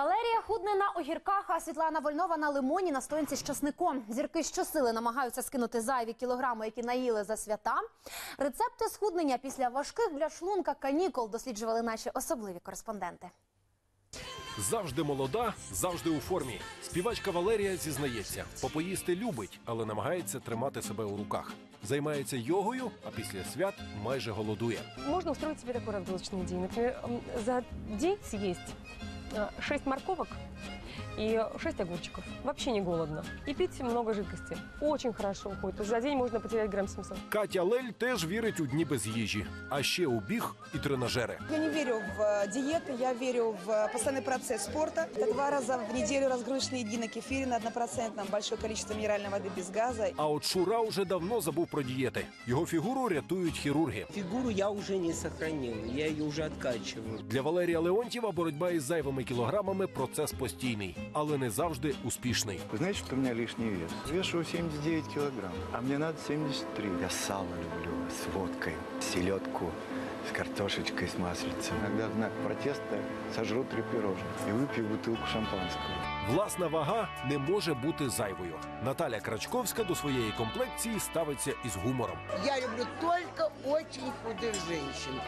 Валерія худне на огірках, а Світлана Вольнова на лимоні на стоянці з часником. Зірки щосили намагаються скинути зайві кілограми, які наїли за свята. Рецепти схуднення після важких для шлунка канікул досліджували наші особливі кореспонденти. Завжди молода, завжди у формі. Співачка Валерія зізнається, попоїсти любить, але намагається тримати себе у руках. Займається йогою, а після свят майже голодує. Можно устроить себе такой разгрузочный день. Например, м, за день съесть 6 морковок и 6 огурчиков. Вообще не голодно. И пить много жидкости. Очень хорошо уходит. То есть за день можно потерять грамм 700. Катя Лель теж вірить у дні без їжі, а ще у біг і тренажери. Я не верю в э, диеты, я верю в э, постоянный процесс спорта. Это два раза в неделю разгрузочные едины на кефире на однопроцентном, большое количество минеральной воды без газа. А от Шура уже давно забув про дієти. Його фігуру рятують хірурги. Фигуру я уже не сохранил, я ее уже откачиваю. Для Валерія Леонтьєва боротьба із зайвими кілограмами процес постійний, але не завжди успішний. Ви знаєте, что у меня лишний вес? Вешу 79 килограмм, а мне надо 73. Я сало люблю с водкой, селедку с картошечкой, с маслицем. Иногда в знак протеста сожру три пирожных и выпью бутылку шампанского. Власна вага не може бути зайвою. Наталя Крачковська до своєї комплекції ставиться із гумором. Я люблю только очень худых женщин.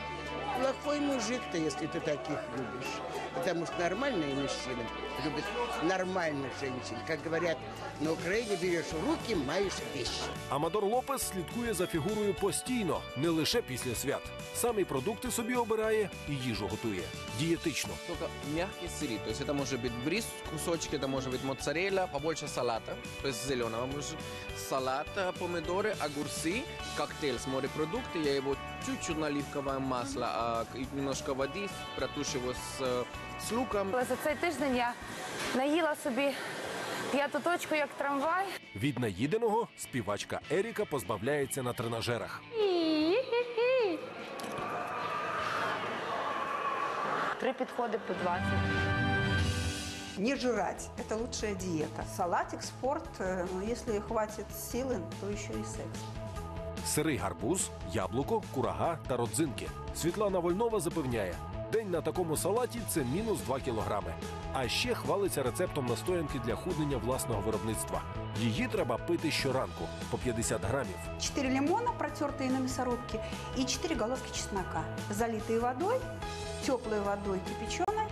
Плохой мужик-то, если ты таких любишь. Потому что нормальные мужчины любят нормальных женщин. Как говорят, на Украине берешь в руки, маешь вещи. Амадор Лопес слідкує за фігурою постійно, не лише після свят. Сам і продукти собі обирає, і їжу готує. Дієтично. только мягкие сыры. То есть это может быть бриз, кусочки, это может быть моцарелла, побольше салата, то есть зеленого. Может, салат, э, помидоры, огурцы, коктейль с морепродукты. Я его чуть-чуть на оливковое масло, а, и немножко воды, протушь его с, э, с луком. Але за цей тиждень я наїла собі п'яту точку як трамвай. Від наїденого співачка Еріка позбавляється на тренажерах. Три підходи по 20. Не жрать – это лучшая диета. Салатик, спорт, э, ну, если хватит силы, то еще и секс. Сирий гарбуз, яблуко, курага та родзинки. Світлана Вольнова запевняє, день на такому салаті це мінус 2 кілограми. А ще хвалиться рецептом настоянки для худнення власного виробництва. Її треба пити щоранку по 50 грамів. Четыре лимона, протертые на мясорубке, и четыре головки чеснока, залитые водой, теплой водой кипяченой,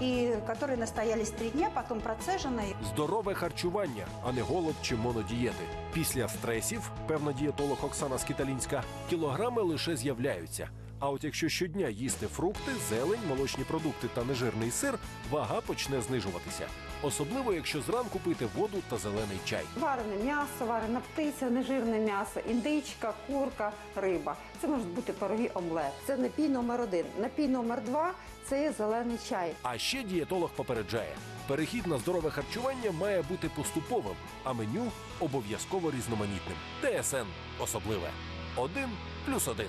і які настоялись три дня, потім процежені. Здорове харчування, а не голод чи монодієти. Після стресів, певна дієтолог Оксана Скіталінська, кілограми лише з'являються. А от якщо щодня їсти фрукти, зелень, молочні продукти та нежирний сир, вага почне знижуватися. Особливо, якщо зранку пити воду та зелений чай. Варене м'ясо, варена птиця, нежирне м'ясо, індичка, курка, риба. Це можуть бути пирогі омлет. Це напій номер один. Напій номер два це є зелений чай. А ще дієтолог попереджає: перехід на здорове харчування має бути поступовим, а меню обов'язково різноманітним. ТСН особливе. Один плюс один.